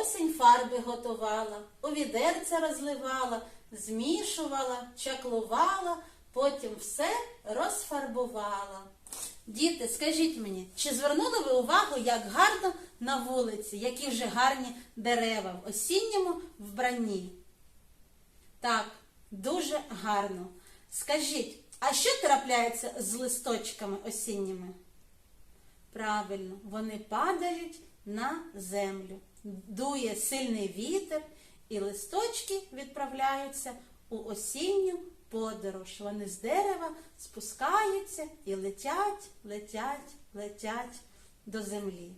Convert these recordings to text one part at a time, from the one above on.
осінь фарби готувала, у відерце розливала, змішувала, чаклувала, потім все розфарбувала. Діти, скажіть мені, чи звернули ви увагу, як гарно на вулиці, які вже гарні дерева в осінньому вбранні? Так, дуже гарно. Скажіть, а що трапляється з листочками осінніми? Правильно, вони падають на землю. Дує сильний вітер, і листочки відправляються у осінню подорож. Вони з дерева спускаються і летять, летять, летять до землі.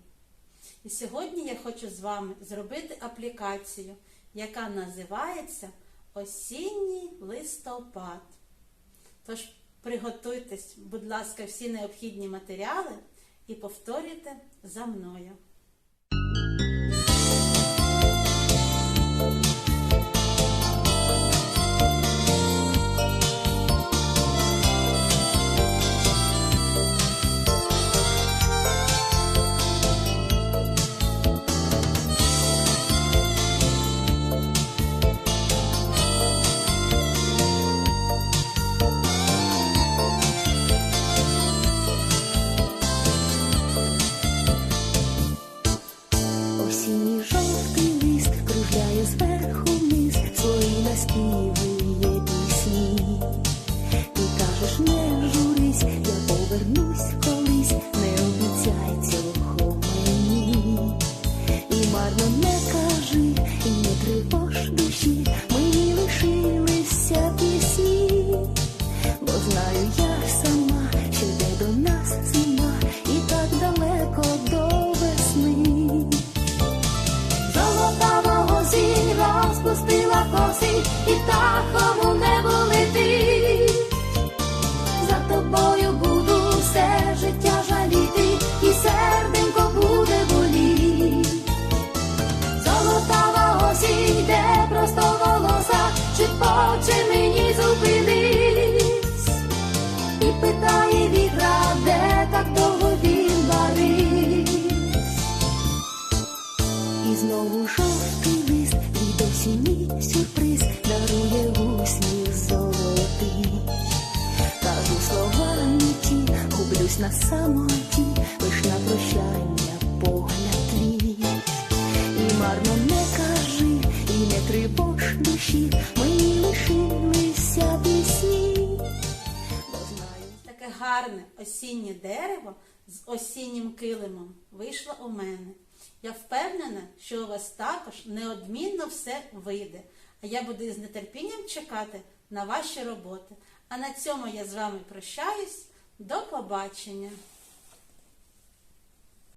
І сьогодні я хочу з вами зробити аплікацію, яка називається Осінній листопад. Тож приготуйтесь, будь ласка, всі необхідні матеріали і повторюйте за мною. Свої пісні. Ти кажеш, не журись, я повернусь колись, не обіцяй цього мені. І марно не кажи, і не тривож душі, мені лишилися пісні, бо знаю я питає вітра, де так довго він варить. І знову жовтий лист від осінній сюрприз дарує усміх золотий. Кажу слова не ті, гублюсь на самоті, лиш на прощання погляд твій. І марно не кажи, і не тривож душі, гарне осіннє дерево з осіннім килимом вийшло у мене. Я впевнена, що у вас також неодмінно все вийде. А я буду з нетерпінням чекати на ваші роботи. А на цьому я з вами прощаюсь. До побачення!